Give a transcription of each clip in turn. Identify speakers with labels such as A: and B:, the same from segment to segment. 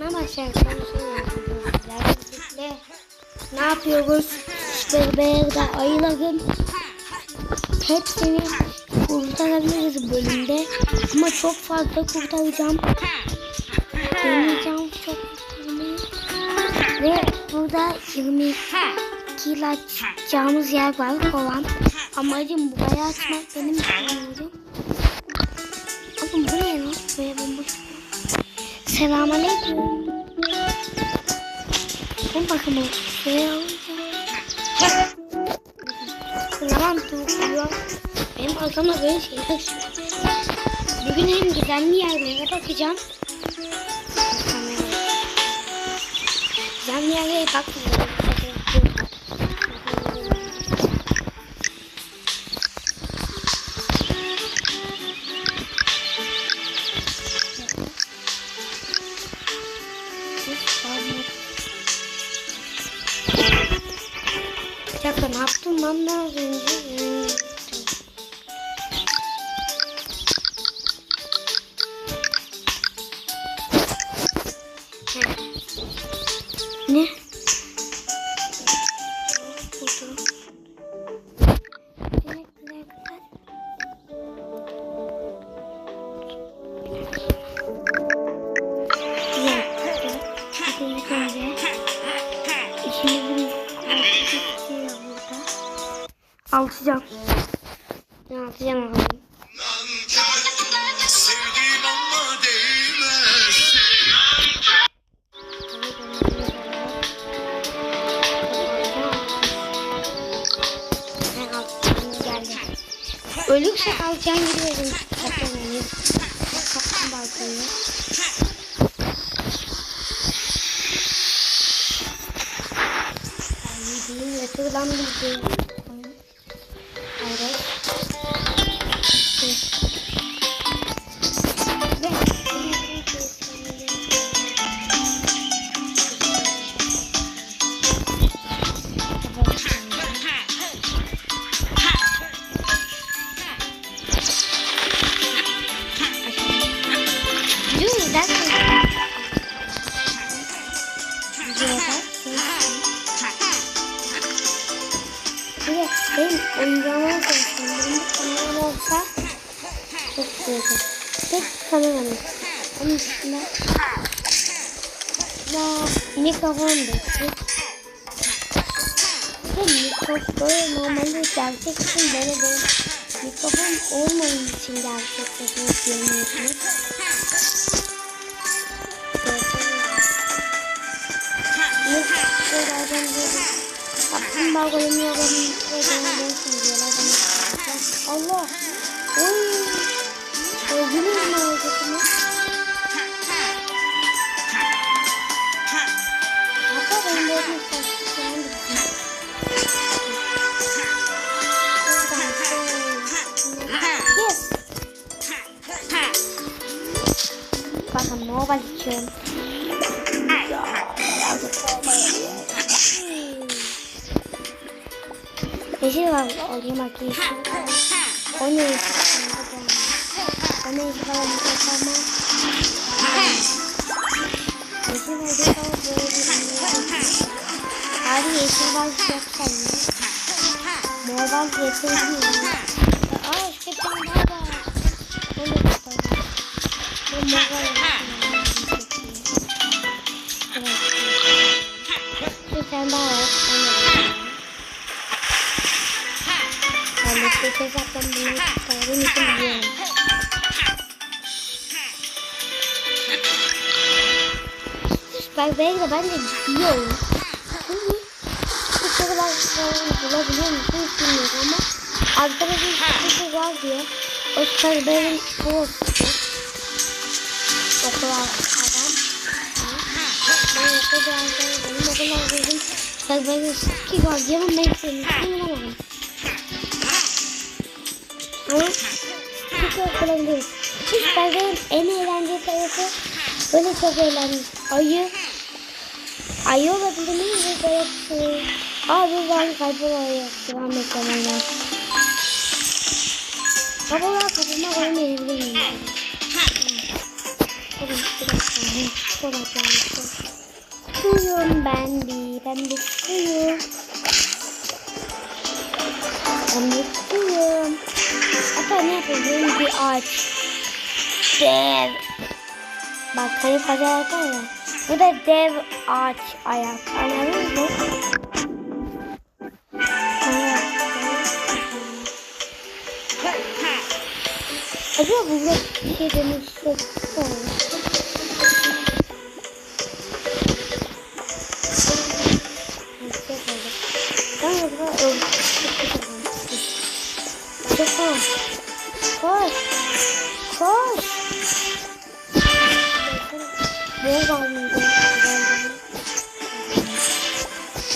A: Ne şey yapayım. Sizlerle Ne yapıyoruz? İşte da ayıların hepsini kurtarabiliriz bölümde. Ama çok fazla kurtaracağım. Deneyeceğim çok kurtarmayı. Ve burada 22 ile açacağımız yer var kovan. Amacım burayı açmak benim amacım. Bakın buraya lan. Buraya bomboş. Selamünaleyküm. Ben bakalım şuraya alacağım. Kılaman tuğluyor. Benim arkamda böyle şeyler çıkıyor. Bugün hem gizemli yerlere bakacağım. Gizemli yerlere bakmıyorum. Bir dakika ne yaptım ne az önce? Ne? Burada. Bir
B: Sevdim ama değmez.
A: Ölürse alacağım gidiyorum. Kaptanım. Kaptan balkonu. Yediğim yatırdan bildiğim. Evet, benim oyuncağıma çalıştım. Benim kameram olsa çok güzel. Tek kameram yok. Onun dışında ya mikrofon yok. Ve mikrofon normalde gerçek için böyle bir mikrofon olmadığı için gerçekleşmek görmüyorsunuz. Diyorlar bana. Allah! Oy! Öldünüz mü hareketimi? Hatta ben de! Bakın mobile içiyorum. Var alayım yeşil. O ne? O ne falan şey kalmaz. Yeşil oldu ama böyle bir ürün. Abi yeşil var çok sanıyor. Mor var yeşil değil. Aa işte tane daha var. O ne tutalım. Bu mor var yeşil. Evet. Bir tane daha var. Kez yaptım bunu çıkardığım için biliyorum. Bak belki de ben de biliyorum. Çünkü bu sorular bulabiliyor musun bilmiyorum ama arkada bir şey var diyor. O Skyber'in postu. Okul adam. Ben okulda benim okulda dedim. Skyber'in ki var diye ben için bulamadım. Ama hiç okula Hiç benim en eğlenceli tarafı böyle çok eğlendim. Ayı. Ayı olabilir mi? Ve böyle şey. Aa bu ben kaybolayı. Devam etmem lazım. Kabola kafama koymayabilir miyim? Suyum ben bir, ben bir suyum. Ben bir ağaç. Dev. Bak hani pazar var ya. Bu da dev ağaç ayak. Anladın mı? Acaba burada bir şey demiştik.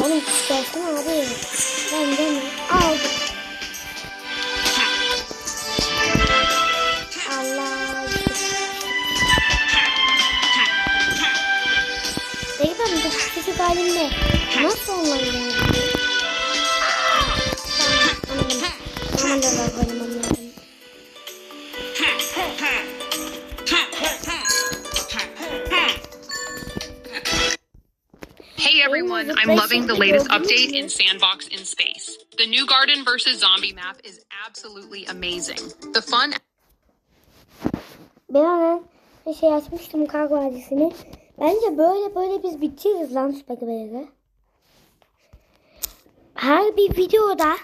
A: Oğlum çıkarsana abi. Ben de mi? Al. Allah. Peki ben bu küçük halimle nasıl onları yenebilirim? Tamam, anladım. Aman
C: everyone, I'm loving the latest update in Sandbox in Space. The new Garden vs. Zombie map is absolutely amazing. The fun
A: Ben hemen bir şey açmıştım kar vadisini. Bence böyle böyle biz bitiririz lan Spaghetti'leri. Her bir videoda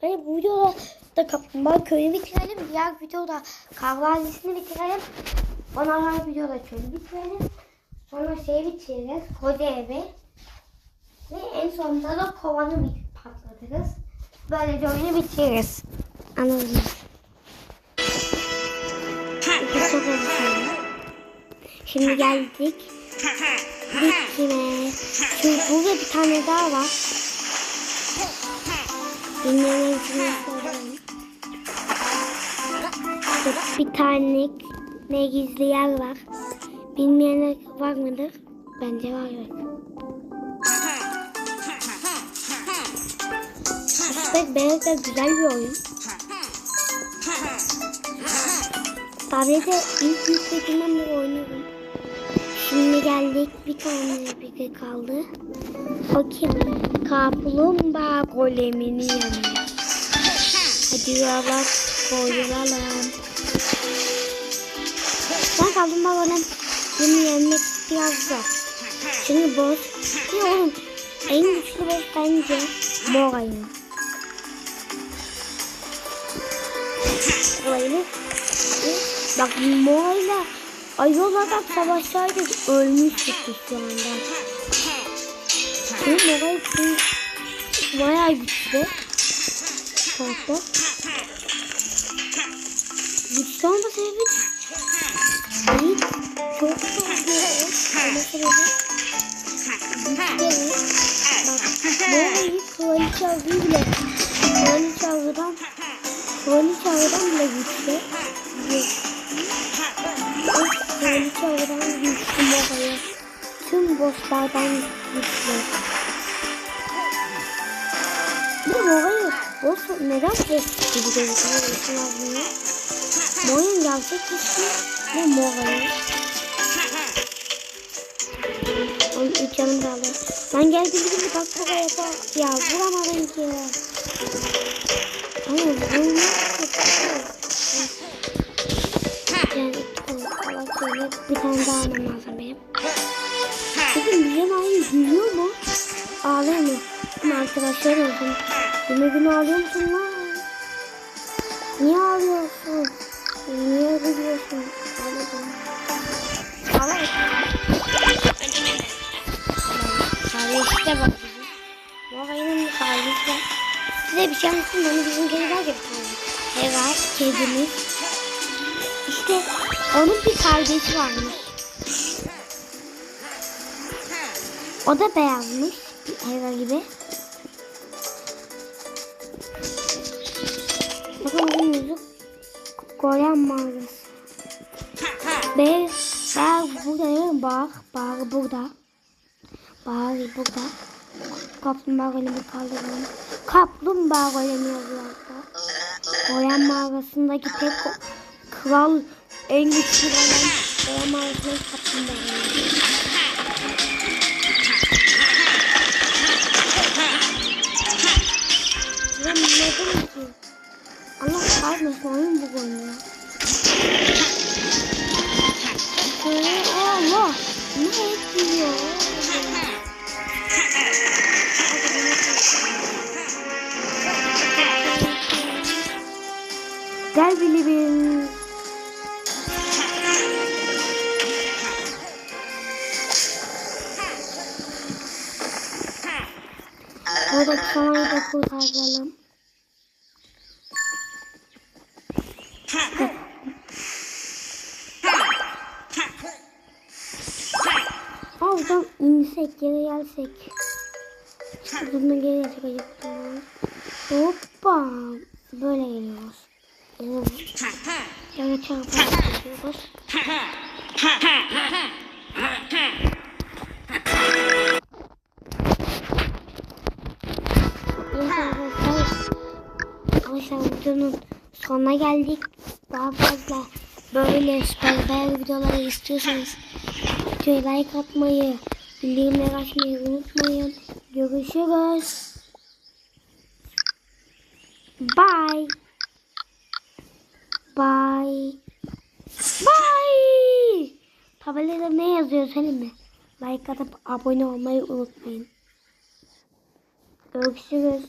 A: hani bu videoda da kaplumbağa köyü bitirelim. Diğer videoda kar vadisini bitirelim. Ondan her videoda köyü bitirelim. Sonra şey bitiririz. Koca evi. Ve en sonunda da kovanı bit- patlatırız. Böylece oyunu bitiririz. Anladınız. Şimdi geldik. Bitime. Şimdi burada bir tane daha var. Sorayım. Bir tane ne gizli yer var. Bilmeyenler var mıdır? Bence var evet. Aslında Beyaz da güzel bir oyun. Tablete ilk yüklediğimden beri oynuyorum. Şimdi geldik bir tane bir de kaldı. O kim? Kaplumbağa golemini yanıyor. Hadi yola koyulalım. Ben kaplumbağa golem bunu yenmek biraz zor. Çünkü boss ya oğlum en güçlü boss bence Moray'ın. Moray'ın Bak Moray'la Ayol adam savaşsaydık ölmüştük şu anda. Çünkü Moray bayağı güçlü. Karakter. Güçlü olma sebebi değil. Çok fazla. Güçlü. Bak Moray'ın kraliçe avı bile kraliçe avıdan kraliçe avıdan bile güçlü. Kraliçe avıdan güçlü Moray'ı. Tüm bosslardan güçlü. De Moray'ı boss neden boss gibi gözüküyor? Moray'ın gerçek güçlü ve Moray'ı. Onun üç yanım kaldı. Lan gel bir bak buraya yapar. Ya vuramadın ki. Ama vurmak yani Allah bir tane daha almam lazım benim. Bugün bizim aynı gülüyor mu? Mu? Ama arkadaşlar oldum. Yine gün ağlıyor musun lan? Niye ağlıyorsun? Niye? Ağladım. Ağla. Kardeşte bak bizim. Moray'ın kardeşte. Size bir şey anlatayım. Hani bizim kedi var ya bir. Kedimiz. İşte onun bir kardeşi varmış. O da beyazmış. Hera gibi. Goyan mağarası. Burada değil mi? Bağ, bağ burada. Bağ burada. Kaplumbağa golemi kaldıralım. Kaplumbağa golemi yazıyor. Goyan mağarasındaki tek kral en güçlü olan Goyan mağarası Play kaplumbağa. Lan neden ki? Allah kahretmesin oyun bu oynuyor. Böyle Allah ne ediyor? Gel bilibim. Buradaki samanı da kurtaralım. Geri gelsek. Buradan geri gelsek acaba. Hoppa. Böyle geliyoruz. Evet. Böyle çarparak. Arkadaşlar videonun sonuna geldik. Daha fazla böyle süper videoları istiyorsanız videoya like atmayı, bildirimleri açmayı unutmayın. Görüşürüz. Bye. Bye. Bye. Tabelada ne yazıyor söyleyeyim mi? Like atıp abone olmayı unutmayın. Görüşürüz.